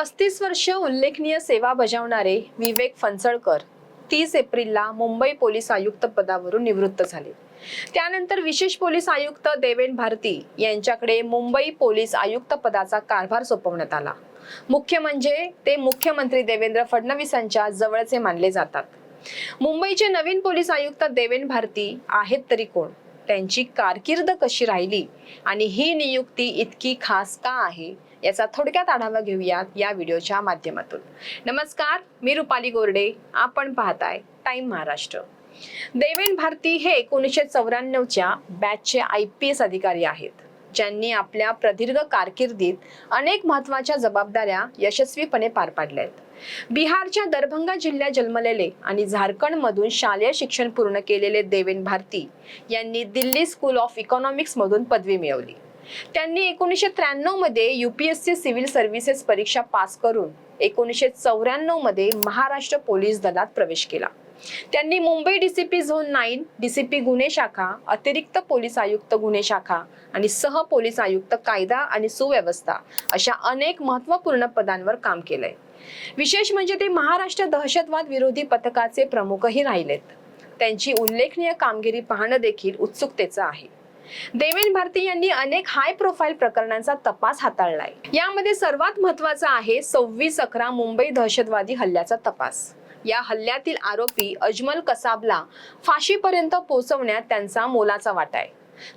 पस्तीस वर्ष उल्लेखनीय सेवा बजावणारे विवेक फणसळकर तीस एप्रिलला मुंबई पोलीस आयुक्त पदावरून निवृत्त झाले. त्यानंतर विशेष पोलीस आयुक्त देवेन भारती यांच्याकडे मुंबई पोलीस आयुक्त पदाचा कारभार सोपवण्यात आला. मुख्य म्हणजे ते मुख्यमंत्री देवेंद्र फडणवीसांच्या जवळचे मानले जातात. मुंबईचे नवीन पोलीस आयुक्त देवेन भारती आहेत तरी कोण? त्यांची कारकीर्द कशी राहिली आणि ही नियुक्ती इतकी खास का आहे याचा थोडक्यात आढावा घेऊयात या व्हिडिओच्या माध्यमातून. नमस्कार मी रुपाली गोरडे. आपण पाहताय टाइम महाराष्ट्र. देवेन भारती हे एकोणीसशे चौऱ्याण्णवच्या बॅचचे आय पी एस अधिकारी आहेत. ज्यांनी आपल्या प्रदीर्घ कारकिर्दीत अनेक महत्त्वाच्या जबाबदाऱ्या यशस्वीपणे पार पाडल्या आहेत. बिहारच्या दरभंगा जिल्ह्यात जन्मलेले आणि झारखंडमधून शालेय शिक्षण पूर्ण केलेले देवेन भारती यांनी दिल्ली स्कूल ऑफ इकॉनॉमिक्स मधून पदवी मिळवली. त्यांनी एकोणीसशे त्र्याण्णवमध्ये युपीएससी सिव्हिल सर्व्हिसेस परीक्षा पास करून एकोणीसशे चौऱ्याण्णवमध्ये महाराष्ट्र पोलीस दलात प्रवेश केला. त्यांनी Mumbai DCP zone nine DCP गुन्हे शाखा अतिरिक्त पोलीस आयुक्त गुन्हे शाखा आणि सह पोलीस आयुक्त कायदा आणि सुव्यवस्था अशा अनेक महत्त्वपूर्ण पदांवर काम केलंय. विशेष म्हणजे ते महाराष्ट्र दहशतवाद विरोधी पथकाचे प्रमुखही राहिलेत. त्यांची उल्लेखनीय कामगिरी पाहणं देखील उत्सुकतेचं आहे. देवेन भारती यांनी अनेक हाय प्रोफाईल प्रकरणांचा तपास हाताळलाय. यामध्ये सर्वात महत्त्वाचा आहे सव्वीस अकरा मुंबई दहशतवादी हल्ल्याचा तपास. या हल्ल्यातील आरोपी अजमल कसाबला फाशीपर्यंत पोहोचवण्यात त्यांचा मोलाचा वाटा आहे.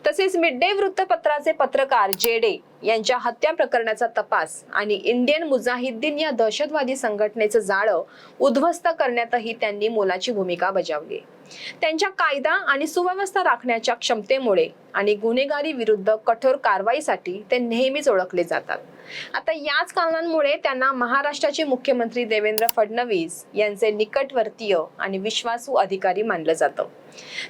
तसेच मिड डे वृत्तपत्राचे पत्रकार जेडे यांच्या हत्या प्रकरणाचा तपास आणि इंडियन मुजाहिद्दीन या दहशतवादी संघटनेचं जाळं उद्ध्वस्त करण्यातही त्यांनी मोलाची भूमिका बजावली त्यांच्या कायदा आणि सुव्यवस्था राखण्याच्या क्षमतेमुळे आणि गुन्हेगारी विरुद्ध कठोर कारवाईसाठी ते नेहमीच ओळखले जातात. आता याच कारणांमुळे त्यांना महाराष्ट्राचे मुख्यमंत्री देवेंद्र फडणवीस यांचे निकटवर्तीय आणि विश्वासू अधिकारी मानलं जातं.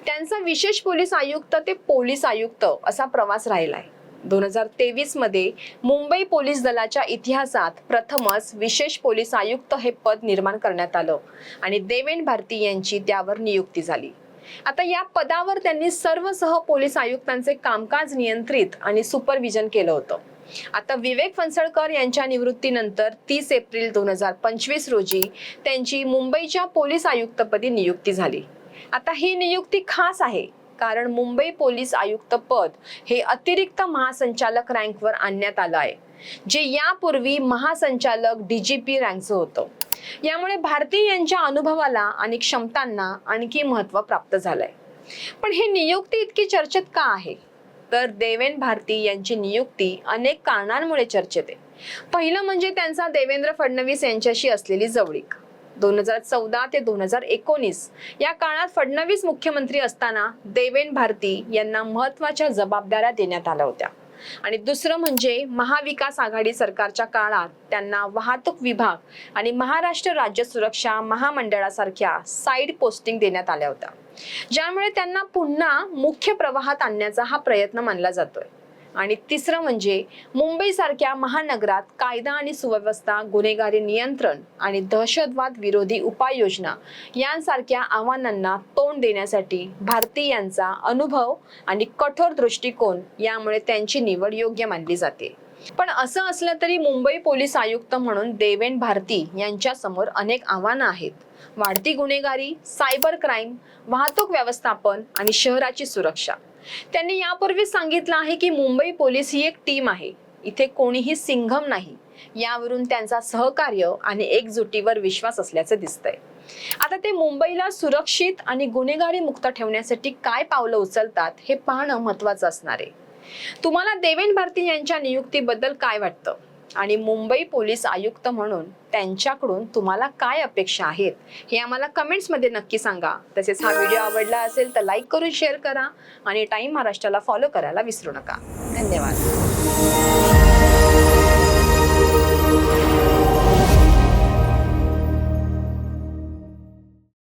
त्यांचा विशेष पोलीस आयुक्त ते पोलीस आयुक्त असा प्रवास राहिलाय. दोन हजार तेवीसमध्ये मुंबई पोलीस दलाच्या इतिहासात प्रथमच विशेष पोलीस आयुक्त हे पद निर्माण करण्यात आलं आणि देवेन भारती यांची त्यावर नियुक्ती झाली. आता या पदावर त्यांनी सर्व सह पोलीस आयुक्तांचे कामकाज नियंत्रित आणि सुपरविजन केलं होतं. आता विवेक फणसळकर यांच्या निवृत्तीनंतर तीस एप्रिल दोन हजार पंचवीस रोजी त्यांची मुंबईच्या पोलीस आयुक्तपदी नियुक्ती झाली. आता ही नियुक्ती खास आहे. कारण मुंबई पोलीस आयुक्त पद हे अतिरिक्त महासंचालक रँकवर आणण्यात आलं आहे जे यापूर्वी महासंचालक डीजीपी रँकचं होतं. यामुळे भारती यांच्या अनुभवाला आणि क्षमतांना आणखी महत्त्व प्राप्त झालंय. पण ही नियुक्ती इतकी चर्चेत का आहे? तर देवेन भारती यांची नियुक्ती अनेक कारणांमुळे चर्चेत आहे. पहिलं म्हणजे त्यांचा देवेंद्र फडणवीस यांच्याशी असलेली जवळीक. दोन हजार चौदा ते दोन हजार एकोणीस. या काळात फडणवीस मुख्यमंत्री असताना देवेन भारती यांना महत्त्वाच्या जबाबदाऱ्या देण्यात आल्या होत्या. आणि दुसरं म्हणजे महाविकास आघाडी सरकारच्या काळात त्यांना वाहतूक विभाग आणि महाराष्ट्र राज्य सुरक्षा महामंडळासारख्या साईड पोस्टिंग देण्यात आल्या होत्या. ज्यामुळे त्यांना पुन्हा मुख्य प्रवाहात आणण्याचा हा प्रयत्न मानला जातोय. आणि तिसरं म्हणजे मुंबईसारख्या महानगरात कायदा आणि सुव्यवस्था गुन्हेगारी नियंत्रण आणि दहशतवाद विरोधी उपाययोजना यांसारख्या आव्हानांना तोंड देण्यासाठी भारतीयांचा अनुभव आणि कठोर दृष्टिकोन यामुळे त्यांची निवड योग्य मानली जाते. पण असं असलं तरी मुंबई पोलीस आयुक्त म्हणून देवेन भारती यांच्या समोर अनेक आव्हानं आहेत. वाढती गुन्हेगारी सायबर क्राईम वाहतूक व्यवस्थापन आणि शहराची सुरक्षा. त्यांनी यापूर्वी सांगितलं आहे की मुंबई पोलीस ही एक टीम आहे. इथे कोणीही सिंघम नाही. यावरून त्यांचा सहकार्य आणि एकजुटीवर विश्वास असल्याचं दिसतंय. आता ते मुंबईला सुरक्षित आणि गुन्हेगारी मुक्त ठेवण्यासाठी काय पावलं उचलतात हे पाहणं महत्वाचं असणार आहे. तुम्हाला देवेन भारती यांच्या नियुक्तीबद्दल काय वाटतं? आणि मुंबई पोलीस आयुक्त म्हणून त्यांच्याकडून तुम्हाला काय अपेक्षा आहेत हे आम्हाला कमेंट्समध्ये नक्की सांगा. तसेच हा व्हिडिओ आवडला असेल तर लाईक करून शेअर करा आणि टाईम महाराष्ट्राला फॉलो करायला विसरू नका. धन्यवाद.